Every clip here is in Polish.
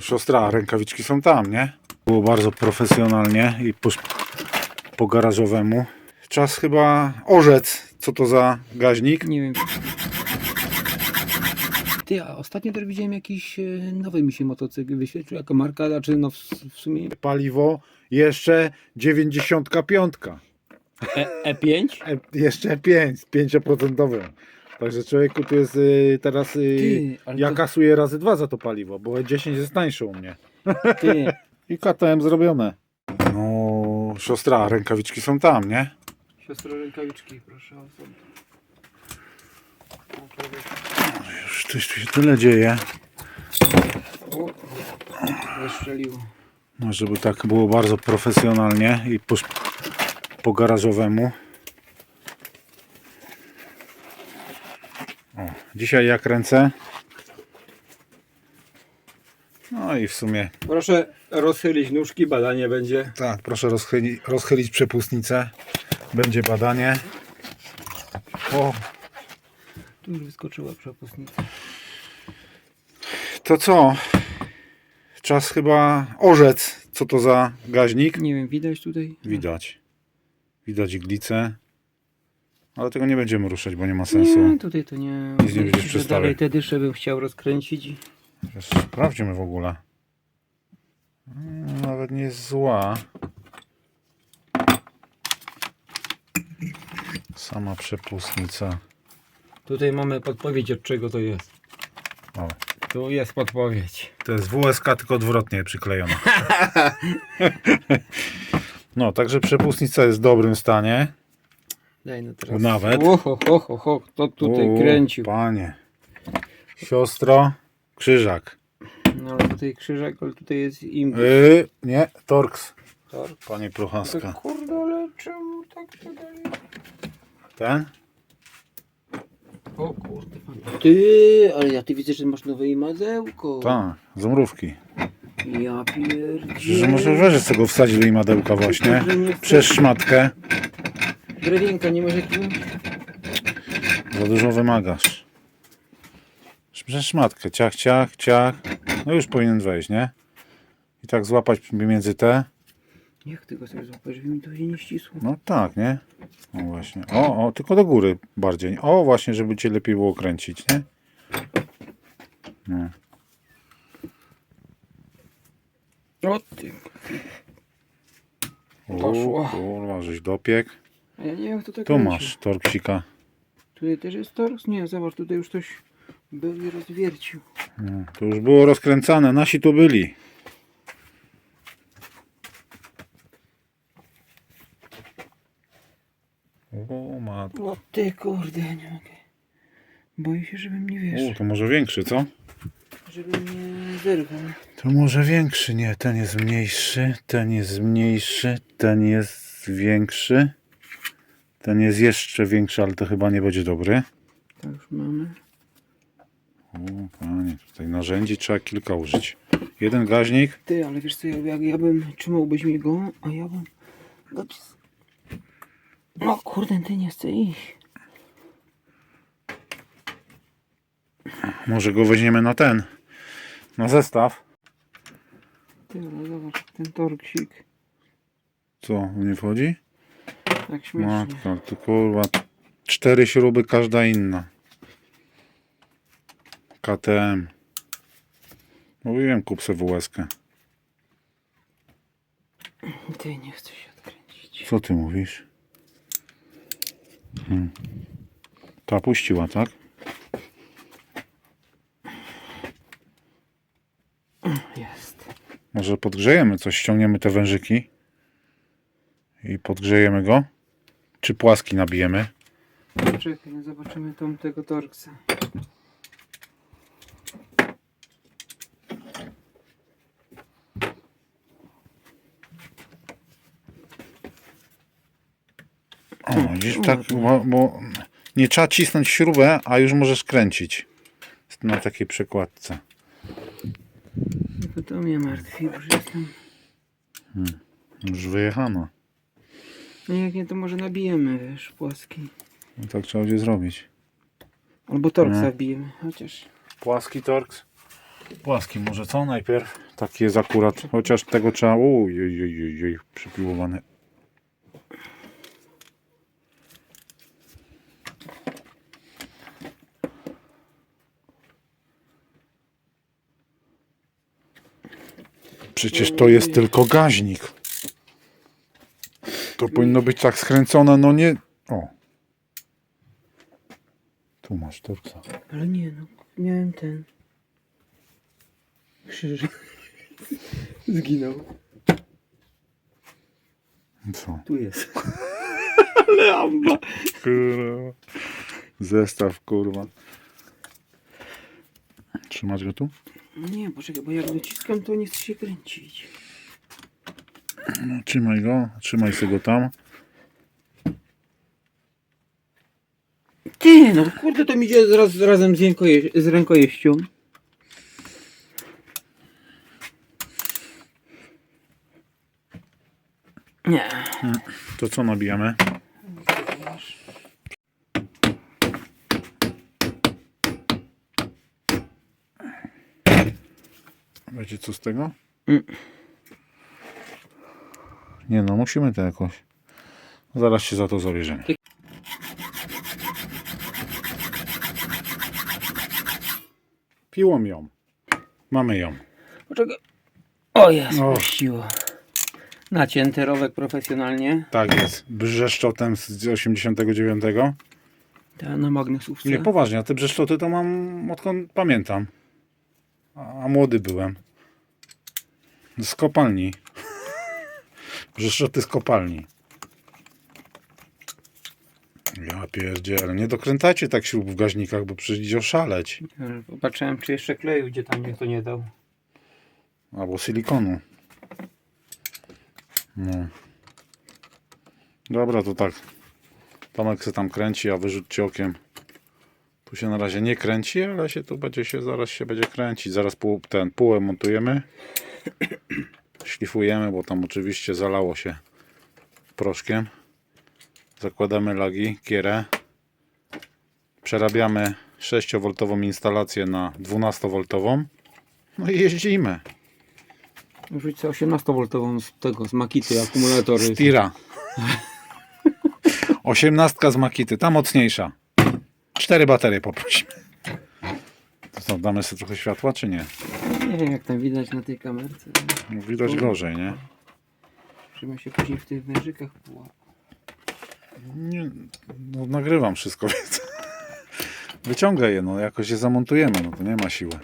siostra, rękawiczki są tam, nie? Było bardzo profesjonalnie i po, po garażowemu. Czas chyba orzec, co to za gaźnik. Nie wiem. Ty, a ostatnio też widziałem jakiś e, nowy mi się motocykl wyświetlił jako marka, znaczy no w, w sumie Paliwo jeszcze 95. e, E5? E, jeszcze 5, 5%. Także człowieku tu jest y, teraz. Y, Ty, ale ja to- kasuję razy dwa za to paliwo, bo 10 jest tańsze u mnie. Ty, I KTM zrobione. No, siostra, rękawiczki są tam, nie? siostro rękawiczki, proszę o sobie. Już coś tu się tyle dzieje. O, zestrzeliło. No, żeby tak było bardzo profesjonalnie i po, po garażowemu. O, dzisiaj ja kręcę. No i w sumie Proszę rozchylić nóżki, badanie będzie. tak, proszę rozchyli, rozchylić przepustnicę. Będzie badanie. O, Tu już wyskoczyła przepustnica. to co? Czas chyba orzec, co to za gaźnik. Nie wiem, widać tutaj? Widać. Widać iglicę. Ale tego nie będziemy ruszać, bo nie ma sensu. Nie, tutaj to nie. Nic nie będziesz że przestawiać. Dalej te dysze bym chciał rozkręcić. i- Sprawdźmy w ogóle. Mm, Nawet nie jest zła. Sama przepustnica. Tutaj mamy podpowiedź od czego to jest. O, Tu jest podpowiedź. to jest WSK, tylko odwrotnie przyklejona. No, także przepustnica jest w dobrym stanie. Daj no teraz. Nawet. O, ho, ho, ho, ho. Kto tutaj U, kręcił? Panie. Siostro, krzyżak. No ale tutaj krzyżak, ale tutaj jest im. Yy, nie, Torx. Torx. Panie To Prochaska. kurde, ale czemu tak to dalej? Ten? O kurde. Ty, ale ja ty widzę, że masz nowe imadełko. Tak, zmrówki. Ja Że może weź z tego wsadzić do imadełka właśnie. Przez szmatkę. Drewienka nie masz jakiegoś? Za dużo wymagasz. Przez szmatkę. Ciach, ciach, ciach. No już powinien wejść, nie? I tak złapać między te. Jak ty go sobie złapiesz, żeby mi to się nie ścisło? No tak, nie? O właśnie. O, o, tylko do góry bardziej. O, właśnie, żeby cię lepiej było kręcić, nie? No. O ty. O, Poszło. kurwa, żeś dopiek. A ja nie wiem kto tak Tu masz torksika. Tutaj też jest torx? Nie, zobacz, tutaj już ktoś był i rozwiercił. No, to już było rozkręcane. Nasi tu byli. O, ma... O ty kurde, nie mogę. Boję się, żebym nie o, wiesz, to może większy, co? żebym nie zerwał. To może większy, nie. Ten jest mniejszy, ten jest mniejszy, ten jest większy. Ten jest jeszcze większy, ale to chyba nie będzie dobry. Tak już mamy. O, panie, tutaj narzędzi trzeba kilka użyć. Jeden gaźnik. Ty, ale wiesz co, jak, jak ja bym trzymałbyś mi go, a ja bym No kurde, ty nie chce iść. Może go weźmiemy na ten. Na zestaw. Ty, ale zobacz, ten torksik. Co, nie wchodzi? Tak śmiesznie. Matka, to kurwa. Cztery śruby, każda inna. KTM. Mówiłem, kup sobie WSkę. Ty, nie chce się odkręcić. Co ty mówisz? Hmm. Ta puściła, tak? Jest. Może podgrzejemy coś, ściągniemy te wężyki i podgrzejemy go? Czy płaski nabijemy? Czekaj, no zobaczymy tą tego torksa. O, widzisz, tak, bo, bo nie trzeba cisnąć śrubę, a już możesz kręcić. Na takiej przekładce. Tylko to mnie martwi, że jestem... Już wyjechano. No jak nie, to może nabijemy, wiesz, płaski. No tak trzeba będzie zrobić. Albo torksa wbijemy, chociaż... Płaski torks. Płaski może co najpierw? Taki jest akurat, chociaż tego trzeba... Uj, uj, uj, uj, uj przypiłowany. Przecież to jest tylko gaźnik. To powinno być tak skręcone, no nie... O. Tu masz torca. Ale nie no, miałem ten. Krzyż. Zginął. Co? Tu jest. Ale amba. Kurwa. Zestaw, kurwa. Trzymać go tu? Nie, poczekaj, bo jak dociskam, to nie chce się kręcić. No, trzymaj go, trzymaj sobie go tam. Ty, no kurde, to mi idzie zaraz razem z, rękoje, z rękojeścią. Nie. To co nabijamy? Wiecie co z tego? Mm. Nie no, musimy to jakoś. Zaraz się za to zabierzemy. Piłą ją. Mamy ją. Poczekaj. O, jest, O. puściło. Nacięty rowek profesjonalnie. Tak jest. Brzeszczotem z 89. Ta na magnesówce. Nie, poważnie, a te brzeszczoty to mam odkąd pamiętam. A, a młody byłem. Z kopalni. Brzeszczoty z kopalni. Ja pierdzielę, nie dokręcajcie tak śrub w gaźnikach, bo przecież idzie oszaleć. Popatrzyłem, czy jeszcze kleju, gdzie tam niech to nie dał. Albo silikonu. No. Dobra, to tak. Tomek se tam kręci, a wyrzućcie okiem. Tu się na razie nie kręci, ale się tu będzie się, zaraz się będzie kręcić. Zaraz pół, ten półę montujemy. Szlifujemy, bo tam oczywiście zalało się proszkiem. Zakładamy lagi, kierę. Przerabiamy 6V instalację na 12V. No i jeździmy. Rzuć sobie 18V z tego, z Makity akumulatory. Z tira. Osiemnastka z Makity, ta mocniejsza. Cztery baterie poprosimy. To damy sobie trochę światła, czy nie? Nie wiem, jak tam widać na tej kamerce. No, widać gorzej, nie? Żebym się później w tych wężykach połapał. nie no, nagrywam wszystko, więc wyciągaj je, no jakoś je zamontujemy, no to nie ma siły.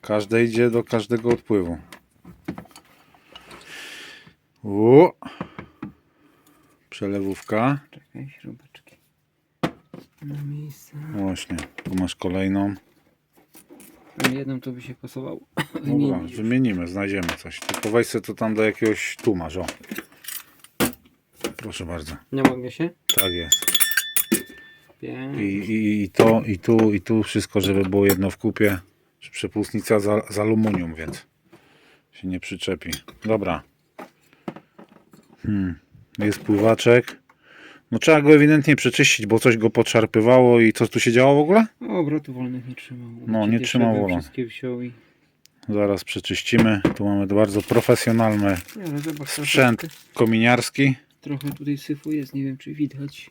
Każde idzie do każdego odpływu. U. Przelewówka. Czekaj, śrubeczki. Na miejsce. Właśnie, tu masz kolejną. Jedną to by się pasowało. Dobra, Wymienić. wymienimy, znajdziemy coś. Tylko weź sobie to tam do jakiegoś tu masz, o. Proszę bardzo. Na magnesie? Tak jest. I, i, I to, i tu, i tu wszystko, żeby było jedno w kupie. Przepustnica z, z aluminium, więc się nie przyczepi. Dobra. Hmm. Jest pływaczek. No trzeba go ewidentnie przeczyścić, bo coś go podszarpywało i co tu się działo w ogóle? O, obrotów wolnych nie trzymał. No, nie trzymał wolno. Wszystkie wziął i... Zaraz przeczyścimy. Tu mamy bardzo profesjonalny Nie, ale zobacz, sprzęt trochę, kominiarski. trochę tutaj syfu jest, nie wiem czy widać.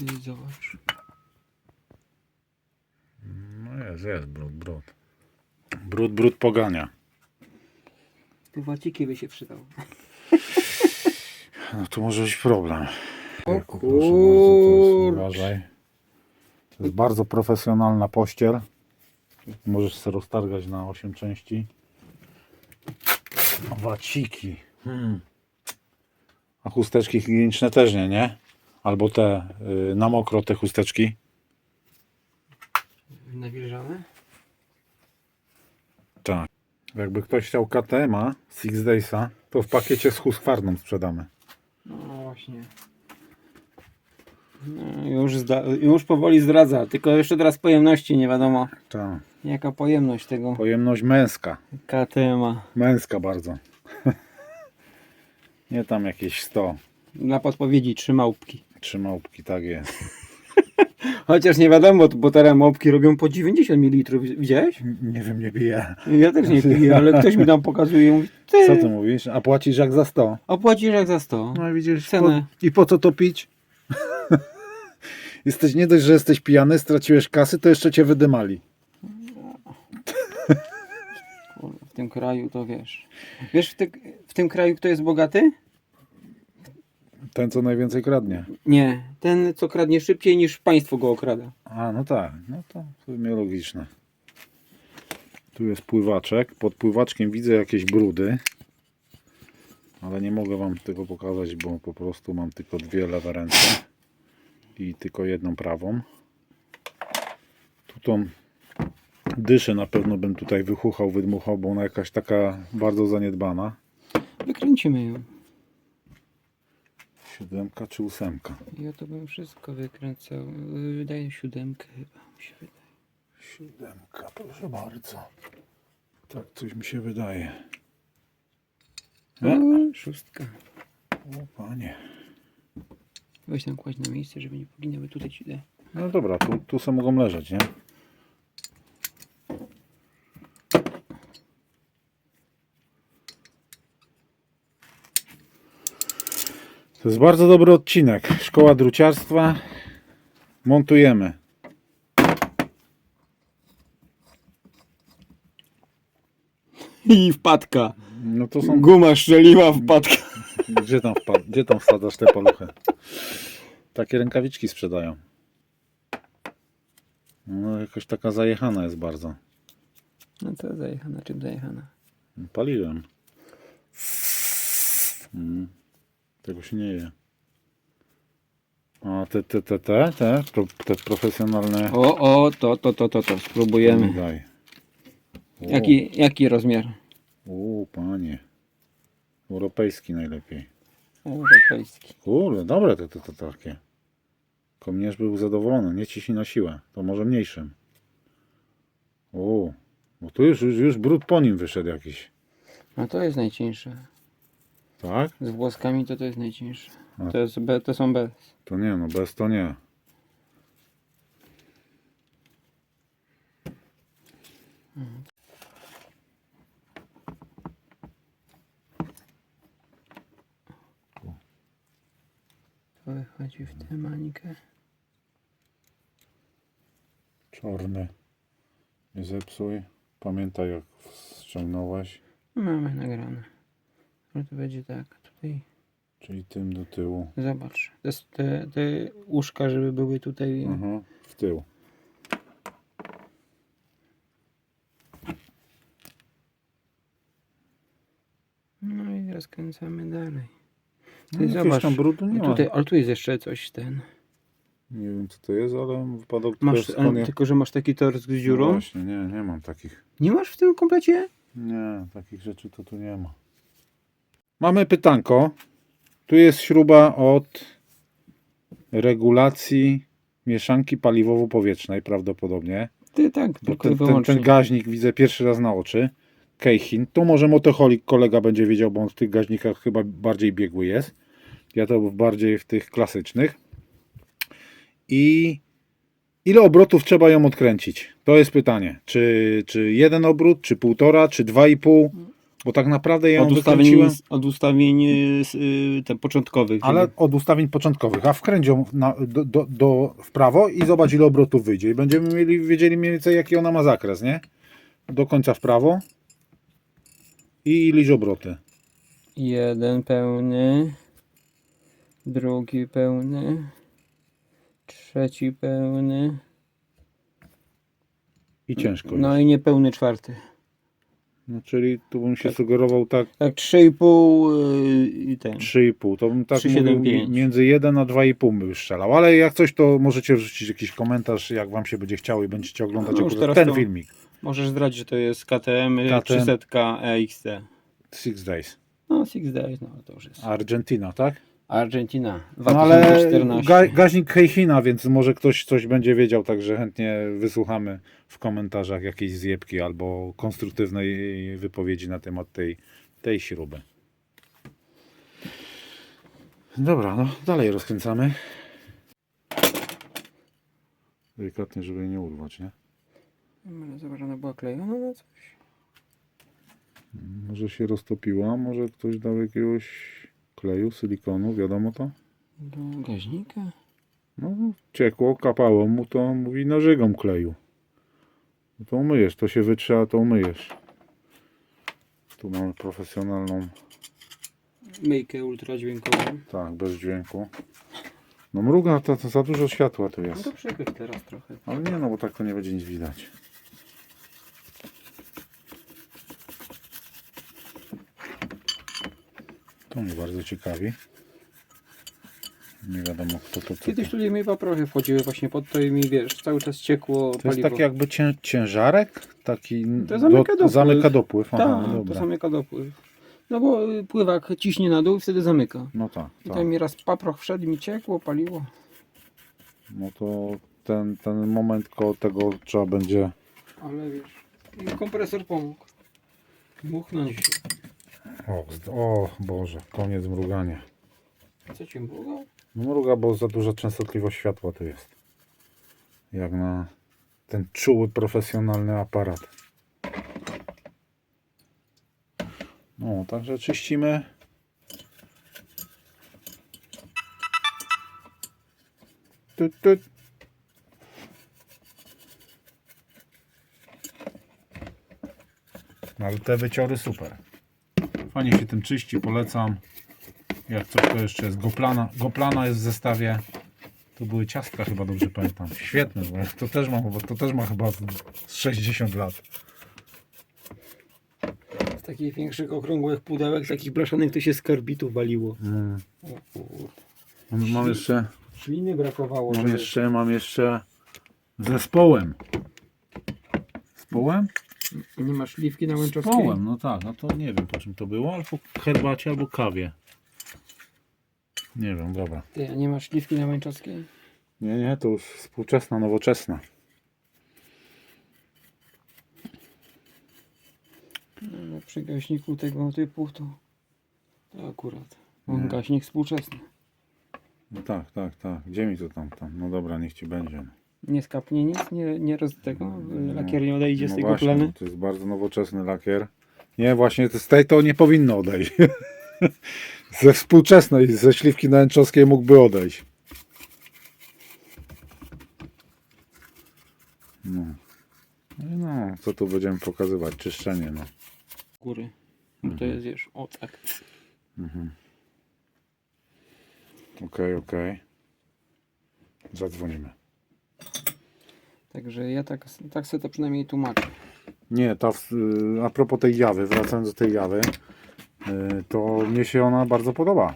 Yy, Zobacz. No jest, jest, brud, brud. Brud, brud pogania. Tu waciki by się przydał. No tu może być problem. Proszę bardzo, kurcz. uważaj. To jest bardzo profesjonalna pościel. Możesz sobie roztargać na 8 części. Waciki. Hmm. A chusteczki higieniczne też nie, nie? Albo te y, na mokro te chusteczki. Nawilżane? Tak. Jakby ktoś chciał KTM-a Six Daysa, to w pakiecie z Husqvarną sprzedamy. No właśnie. No, już, zda, już powoli zdradza, tylko jeszcze teraz pojemności nie wiadomo. Tak. Jaka pojemność tego Pojemność męska. KTM-a. Męska bardzo. Nie tam jakieś 100. Dla podpowiedzi trzy małpki. Trzy małpki, tak jest. Chociaż nie wiadomo, bo te ramowki robią po 90 ml. Widziałeś? Nie wiem, nie bije. Ja też nie piję, ale ktoś mi tam pokazuje i mówi, ty, Co ty mówisz? A płacisz jak za 100. a płacisz jak za 100. No i widzisz, Cenę. Po, i po co to pić? Jesteś nie dość, że jesteś pijany, straciłeś kasy, to jeszcze cię wydymali. Kurwa, W tym kraju to wiesz. Wiesz w, ty, w tym kraju kto jest bogaty? Ten, co najwięcej kradnie. Nie, ten co kradnie szybciej niż państwo go okrada. A, no tak, no to w sumie logiczne. Tu jest pływaczek. Pod pływaczkiem widzę jakieś brudy. Ale nie mogę wam tego pokazać, bo po prostu mam tylko dwie lewe ręce. I tylko jedną prawą. Tu tą dyszę na pewno bym tutaj wychuchał, wydmuchał, bo ona jakaś taka bardzo zaniedbana. Wykręcimy ją. Siódemka czy ósemka? Ja to bym wszystko wykręcał. Wydaje siódemkę chyba. Mi się wydaje. Siódemka, proszę bardzo. Tak coś mi się wydaje. O, szóstka. O panie. Weź tam kładź na miejsce, żeby nie poginęły. Tutaj ci daj. No dobra, tu, tu sobie mogą leżeć, nie? To jest bardzo dobry odcinek. Szkoła druciarstwa. Montujemy. I wpadka. No to są... Guma szczeliła wpadka. Gdzie tam, wpad... Gdzie tam wsadzasz te paluchy? Takie rękawiczki sprzedają. No jakoś taka zajechana jest bardzo. No to zajechana. Czym zajechana? Paliłem. Mm. Tego się nie je. A te, te, te, te, te, pro, te profesjonalne. O, o, to, to, to, to, to. Spróbujemy. Daj. O, Jaki, jaki rozmiar? O, panie. Europejski najlepiej. Europejski. Kurde, dobre te, te, te takie. Komierz był zadowolony, nie ciśnij na siłę. To może mniejszym. O, bo tu już, już, już brud po nim wyszedł jakiś. No to jest najcieńsze. Tak? Z włoskami to to jest najcieńsze. A. To, jest B, to są bez. To nie, no bez to nie. Wychodzi w tę mańkę. Czarny. Nie zepsuj. Pamiętaj jak ściągnąłeś. Mamy nagrane. Ale to będzie tak. Tutaj Czyli tym do tyłu. zobacz. Te, te, te uszka, żeby były tutaj. Mhm. W tył. No i rozkręcamy dalej. No, Ty zobacz. tam brudu nie ma. tutaj, ale tu jest jeszcze coś ten. Nie wiem co to jest, ale wypadał Masz, ale, konie... tylko, że masz taki tor z No dziurą. właśnie, nie, nie mam takich. Nie masz w tym komplecie? Nie, takich rzeczy to tu nie ma. Mamy pytanko. Tu jest śruba od regulacji mieszanki paliwowo-powietrznej prawdopodobnie. Ty tak, Bo tylko ten, ten, wyłącznie. ten gaźnik widzę pierwszy raz na oczy. Keihin. Tu może motoholik kolega będzie wiedział, bo on w tych gaźnikach chyba bardziej biegły jest. Ja to bardziej w tych klasycznych. I ile obrotów trzeba ją odkręcić? To jest pytanie. Czy, czy jeden obrót, czy półtora, czy dwa i pół? Bo tak naprawdę ja ją od ustawień, od ustawień y, y, te początkowych. ale czyli- od ustawień początkowych. A wkręć ją na, do, do, do, w prawo i zobacz ile obrotów wyjdzie. I będziemy mieli, wiedzieli mniej więcej jaki ona ma zakres, nie? Do końca w prawo. I liczb obroty. Jeden pełny, drugi pełny, trzeci pełny, I ciężko. no jest. i niepełny czwarty. No, czyli tu bym się sugerował tak Tak 3,5 y, i ten. 3,5. To bym tak 3,75. mówił między 1 a 2,5 by strzelał. Ale jak coś, to możecie wrzucić jakiś komentarz, jak wam się będzie chciało i będziecie oglądać No już akurat teraz ten to- filmik. Możesz zdradzić, że to jest KTM, KTM. 300 EXT. Six Days. No, Six Days, no to już jest. Argentina, tak? Argentina, No ale 2014. ga, gaźnik Heichina, więc może ktoś coś będzie wiedział, także chętnie wysłuchamy w komentarzach jakiejś zjebki albo konstruktywnej wypowiedzi na temat tej, tej śruby. Dobra, no dalej rozkręcamy. Delikatnie, żeby jej nie urwać, nie? Ale zobacz, ona była klejona na coś. Może się roztopiła, może ktoś dał jakiegoś kleju, silikonu, wiadomo to? Do gaźnika. No, ciekło, kapało mu, to mówi nażygą kleju. No to umyjesz, to się wytrze, a to umyjesz. Tu mamy profesjonalną, Myjkę ultradźwiękową. tak, bez dźwięku. No mruga, to, to za dużo światła tu No jest. to przepyw teraz trochę. Ale nie, no bo tak to nie będzie nic widać. To mnie bardzo ciekawi. Nie wiadomo kto to co. Kiedyś tutaj mi paprochy wchodziły właśnie pod to i mi wiesz, cały czas ciekło To jest paliwo. taki jakby cię, ciężarek? Taki To zamyka dopływ. zamyka dopływ. Aha, Tak, no to dobra. zamyka dopływ. No bo y, pływak ciśnie na dół i wtedy zamyka. No tak, I tak. tam mi raz paproch wszedł i mi ciekło, paliło. No to ten, ten moment koło tego trzeba będzie. Ale wiesz, i kompresor pomógł. Muchnąć. O, o Boże, koniec mrugania. Co ci było? No mruga, bo za duża częstotliwość światła tu jest. Jak na ten czuły, profesjonalny aparat. No, także czyścimy. Tut, tut. No, ale te wyciory super. Fajnie się tym czyści, polecam. Jak coś to jeszcze jest Goplana. Goplana jest w zestawie. To były ciastka chyba dobrze pamiętam. Świetne, bo to też ma, to też ma chyba z 60 lat. Z takich większych, okrągłych pudełek, takich blaszanych, to się z karbitu waliło. Mm. O kur... Mam, mam jeszcze, Śliny brakowało. mam żeby- jeszcze, mam jeszcze z zespołem. Zespołem? Nie ma śliwki na łęczowskiej? Zespołem, no tak, no to nie wiem po czym to było, albo herbacie, albo kawie. Nie wiem, dobra. Ty, a nie ma śliwki na łęczowskiej? Nie, nie, to już współczesna, nowoczesna. No, przy gaśniku tego typu to, to akurat. On Nie. gaśnik współczesny. No tak, tak, tak. Gdzie mi to tam, tam? No dobra, niech ci będzie. Nie skapnie nic, nie, nie roz tego, No, lakier nie odejdzie z no tego właśnie, plany. To jest bardzo nowoczesny lakier. Nie, właśnie z tej to nie powinno odejść. ze współczesnej, ze śliwki nęczowskiej mógłby odejść. No. No no, co tu będziemy pokazywać? Czyszczenie, no. Góry. Bo to jest, wiesz, o tak. Okej, okej. Zadzwonimy. Także ja tak, tak sobie to przynajmniej tłumaczę. Nie, ta, w- y, a propos tej jawy, wracając do tej jawy, y, to mnie się ona bardzo podoba.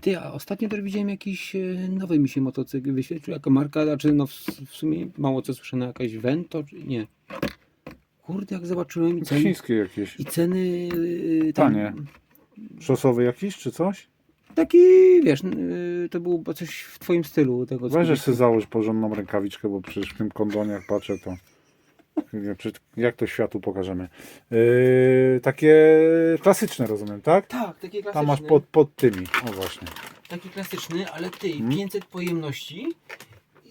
Ty, a ostatnio też widziałem jakiś e, nowy mi się motocykl wyświetlił jako marka, znaczy no w, w sumie mało co słyszę na jakaś Vento, czy nie. Kurde, jak zobaczyłem i ceny, Chińskie jakieś. i ceny tam, Tanie. Szosowy jakiś, czy coś? Taki, wiesz, e, to było coś w twoim stylu tego Weź sobie załóż porządną rękawiczkę, bo przecież w tym kondonie jak patrzę to... jak- to światu pokażemy? Yy, takie klasyczne rozumiem, tak? Tak, taki klasyczny. Tam masz pod, pod tymi. O właśnie. Taki klasyczny, ale ty, Hmm? 500 pojemności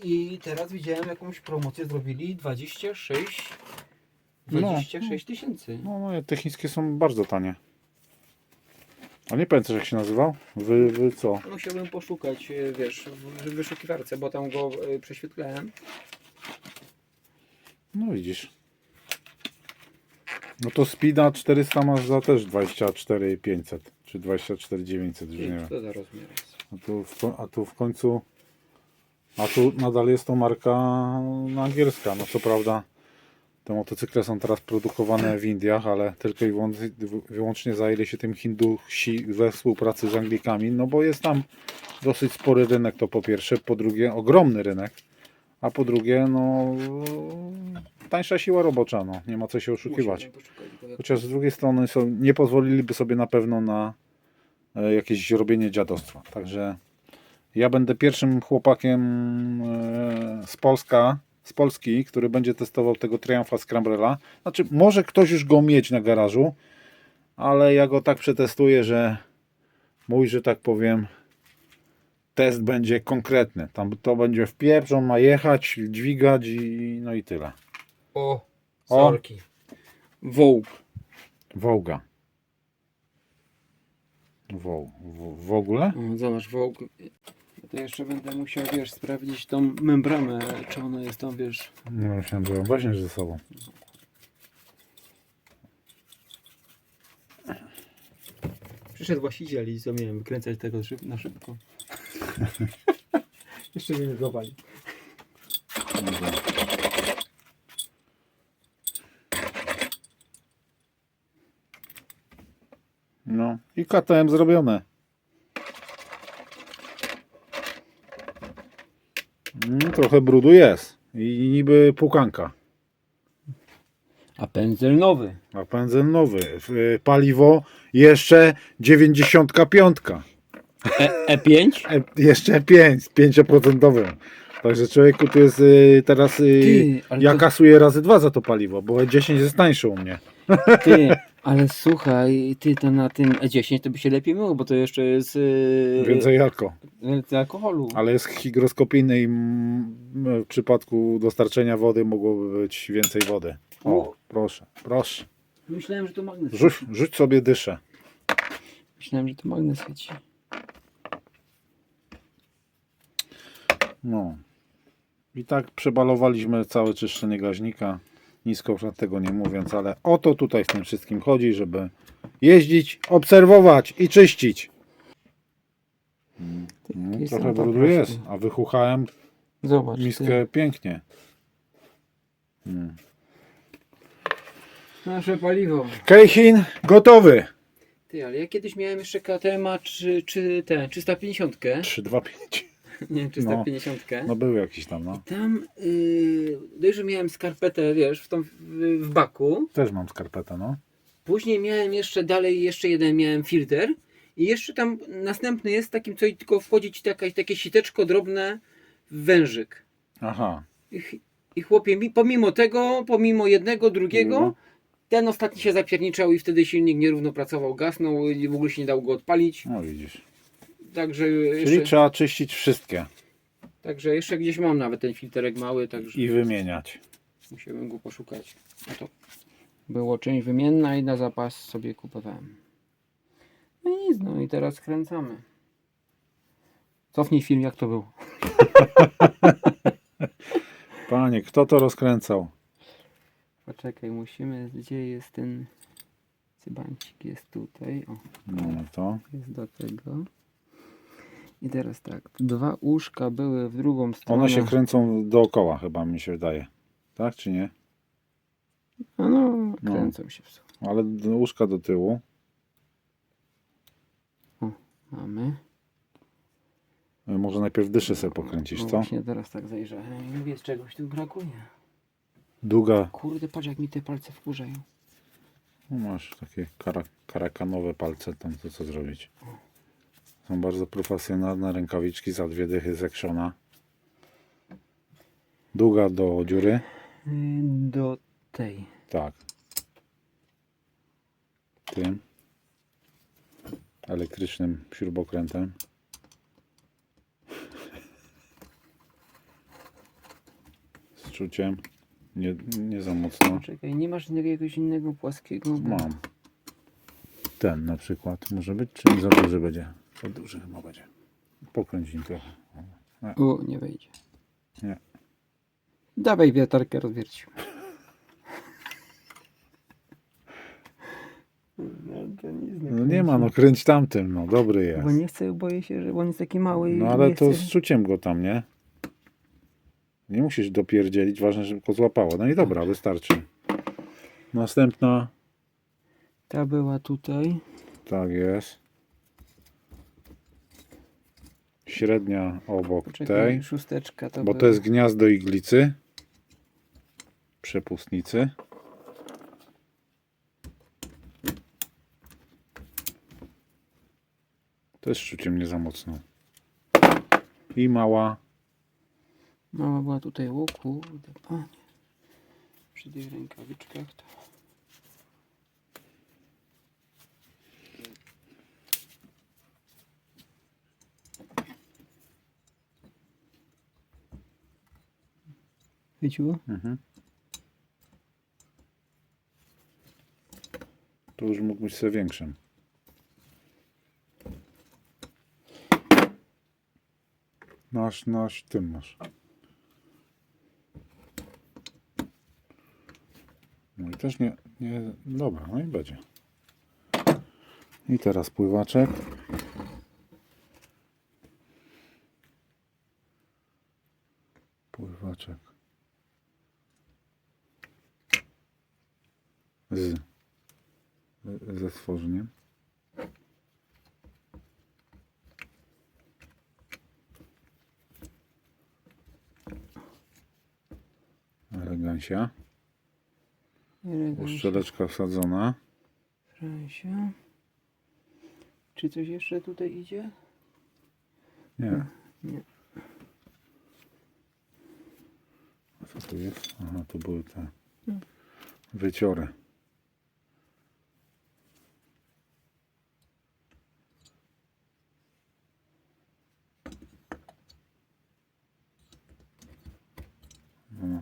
i teraz widziałem jakąś promocję zrobili 26 No. 26 tysięcy. No, no te chińskie są bardzo tanie. A nie pamiętasz jak się nazywał? Wy, wy co? Musiałbym poszukać, e, wiesz, w w wyszukiwarce, bo tam go e, prześwietlałem. No widzisz. No to Speeda 400 masz za też 24 500 czy 24 900, już nie wiem. To za rozmiar jest? A tu, w, ko- a tu w końcu a tu nadal jest to marka no, angielska. No co prawda te motocykle są teraz produkowane w Indiach, ale tylko i wyłącznie, zajęli się tym Hindusi we współpracy z Anglikami, no bo jest tam dosyć spory rynek to po pierwsze, po drugie ogromny rynek, a po drugie no tańsza siła robocza, no nie ma co się oszukiwać. Chociaż z drugiej strony są, nie pozwoliliby sobie na pewno na e, jakieś robienie dziadostwa. Także ja będę pierwszym chłopakiem e, z Polska, z Polski, który będzie testował tego Triumfa Scrambrella. Znaczy, może ktoś już go mieć na garażu, ale ja go tak przetestuję, że mój, że tak powiem, test będzie konkretny. Tam to będzie w pieprz, on ma jechać, dźwigać i no i tyle. O, sorki. Vogue. Wołga. Woł. W, w ogóle? O, zobacz, Vogue. Ja to jeszcze będę musiał, wiesz, sprawdzić tą membranę, czy ona jest tam, wiesz... No że ją weźmiesz ze sobą. Przyszedł właściciel i co miałem wykręcać tego szyb na szybko. jeszcze mnie nie złapali. Dobra. No i KTM zrobione. Mm, trochę brudu jest. I niby pukanka. A pędzel nowy. A pędzel nowy. Y, Paliwo jeszcze 95. E, E5? E, jeszcze 5, 5%. Także człowieku tu jest y, teraz. Y, Ty, ale ja to- kasuję razy dwa za to paliwo, bo 10 jest tańsze u mnie. Ty, ale słuchaj, ty to na tym E10 to by się lepiej myło, bo to jeszcze jest yy, Więcej jako. więcej alkoholu. Ale jest hygroskopijny i w przypadku dostarczenia wody mogłoby być więcej wody. O, proszę, proszę. Myślałem, że to magnes. Rzuć, rzuć sobie dyszę. Myślałem, że to magnes świeci. No. I tak przebalowaliśmy całe czyszczenie gaźnika. Nisko tego nie mówiąc, ale o to tutaj w tym wszystkim chodzi, żeby jeździć, obserwować i czyścić. Jest trochę brudu jest, a wychuchałem Zobacz. miskę Ty. pięknie. Mm. Nasze paliwo. Kejchin gotowy. Ty, ale ja kiedyś miałem jeszcze KTM-a czy, czy te 350. 325. Nie, 350. No był jakiś tam, no. Tam yy, dość, że miałem skarpetę, wiesz, w, tą, w, w baku. Też mam skarpetę, no. Później miałem jeszcze dalej, jeszcze jeden miałem filtr. I jeszcze tam następny jest takim, co i tylko wchodzić takie, takie siteczko drobne w wężyk. Aha. I, I chłopie, mi, pomimo tego, pomimo jednego, drugiego, Mhm. ten ostatni się zapierniczał i wtedy silnik nierówno pracował, gasnął i w ogóle się nie dało go odpalić. No widzisz. Także Czyli jeszcze, trzeba czyścić wszystkie także jeszcze gdzieś mam nawet ten filterek mały, także i wymieniać. musiałem go poszukać. No to było część wymienna i na zapas sobie kupowałem. No i nic, no i teraz skręcamy. Cofnij film, jak to było. Panie, kto to rozkręcał? Poczekaj, musimy, gdzie jest ten cybancik? Jest tutaj, o, No to. jest do tego. I teraz tak, dwa uszka były w drugą stronę. One się kręcą dookoła chyba mi się wydaje. Tak czy nie? A no, No. kręcą się w sumie. Ale łóżka do tyłu. Mamy. E, Może najpierw dyszę sobie pokręcić, no co? właśnie teraz tak zajrzałem i mówię, czegoś tu brakuje. Długa. Kurde, patrz jak mi te palce wkurzają. No masz takie kara, karakanowe palce tam, to co zrobić. Są bardzo profesjonalne rękawiczki za dwie dychy z Actiona. Długa do dziury. Yy, Do tej. Tak. Tym. Elektrycznym śrubokrętem. Z czuciem. Nie, nie za mocno. Czekaj, nie masz jakiegoś innego płaskiego? Mam. Ten na przykład może być, czy za duży będzie? Za duży chyba będzie. Pokręć nim trochę. O, nie wejdzie. Nie. Dawaj wiertarkę rozwiercił. No, to nic No nie ma, no kręć tamtym, no dobry jest. Bo nie chcę, boję się, że on jest taki mały i No ale nie to chcę. z czuciem go tam, nie? Nie musisz dopierdzielić, ważne, żeby go złapało. No i dobra, wystarczy. Następna, Ta była tutaj. tak jest. Średnia obok Poczekaj, tej, szósteczka to bo to była. jest gniazdo iglicy. Przepustnicy. To jest czuciem nie za mocno. I mała Mała była tutaj, panie. Przy tych rękawiczkach to... Chwyciło? Mhm. To już mógł być sobie większym. Nasz, nasz, tym masz. No i też nie, nie, dobra, no i będzie. I teraz pływaczek. Pływaczek. Z, ze stworzeniem. Elegancja. Uszczeleczka wsadzona. Fransia. Czy coś jeszcze tutaj idzie? Nie. Nie. A co tu jest? Aha, to były te Hmm. wyciory.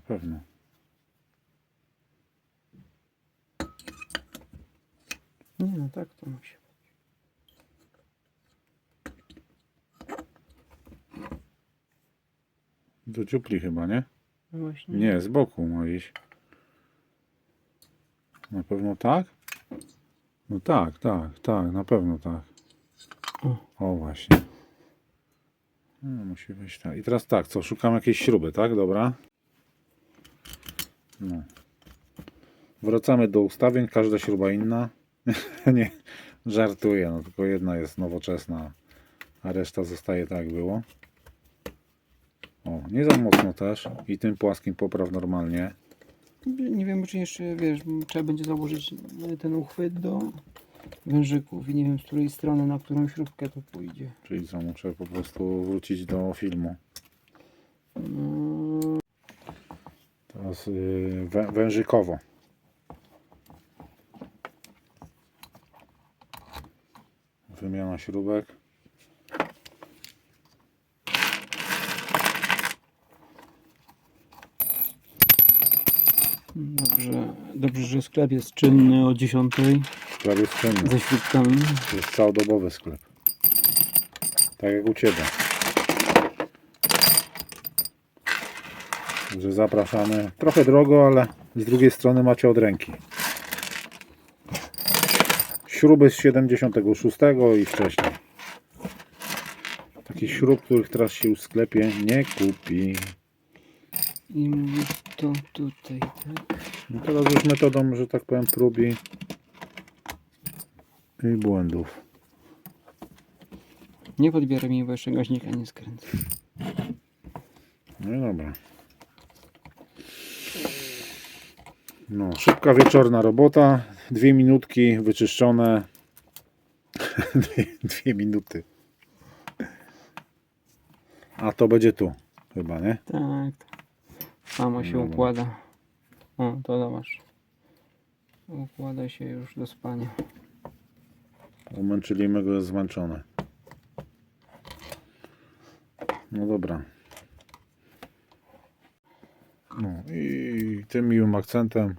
Pewno. Nie, no tak to musi. Do dziupli chyba, nie? No właśnie. Nie, z boku ma iść. Na pewno tak? No tak, tak, tak, na pewno tak. O. O właśnie. No, musi być tak. I teraz tak, co? Szukam jakiejś śruby, tak? Dobra. No. Wracamy do ustawień, każda śruba inna. Nie, żartuję, no tylko jedna jest nowoczesna, a reszta zostaje tak jak było. O, nie za mocno też. I tym płaskim popraw normalnie. Nie wiem, czy jeszcze, wiesz, trzeba będzie założyć ten uchwyt do wężyków i nie wiem, z której strony, na którą śrubkę to pójdzie. Czyli co, muszę po prostu wrócić do filmu. No, wężykowo. Wymiana śrubek. dobrze, dobrze, że sklep jest czynny o 10 Sklep jest czynny. ze śrubkami. To jest całodobowy sklep. Tak jak u Ciebie. Także zapraszamy. Trochę drogo, ale z drugiej strony macie od ręki. Śruby z 76 i wcześniej. Takich śrub, których teraz się w sklepie nie kupi. I to tutaj, tak? No teraz już metodą, że tak powiem, prób i, i błędów. Nie podbieraj mi, bo jeszcze gaźnika nie skręcę. No i dobra. No, szybka wieczorna robota. Dwie minutki wyczyszczone. dwie, dwie minuty. A to będzie tu, chyba, nie? Tak. Samo się Dobra. układa. O, to zobacz. Układa się już do spania. Umęczyliśmy go, jest zmęczony. No dobra. No i tym miłym akcentem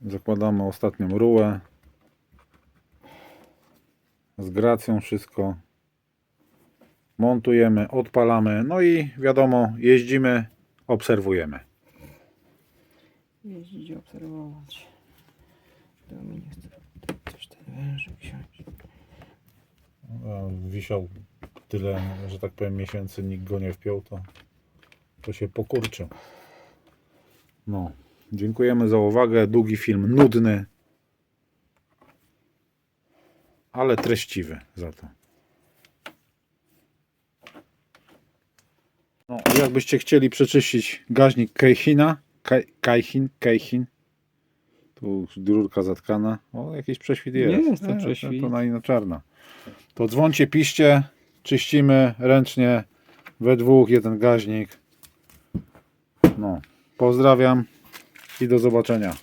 zakładamy ostatnią rułę. Z gracją wszystko. Montujemy, odpalamy. No i wiadomo, jeździmy, obserwujemy. Jeździć obserwować. To mi nie chce coś ten wężyk wziąć. Wisiał tyle, że tak powiem, miesięcy, nikt go nie wpiął, to, to się pokurczył. No, dziękujemy za uwagę. Długi film, nudny, ale treściwy za to. No, jakbyście chcieli przeczyścić gaźnik Keichina, Kai- Kaichin, Keichin, tu rurka zatkana, o jakiś prześwit jest. Jest to Nie, prześwit. To na czarna. To dzwoncie, piszcie, czyścimy ręcznie, we dwóch, jeden gaźnik. No, pozdrawiam i do zobaczenia.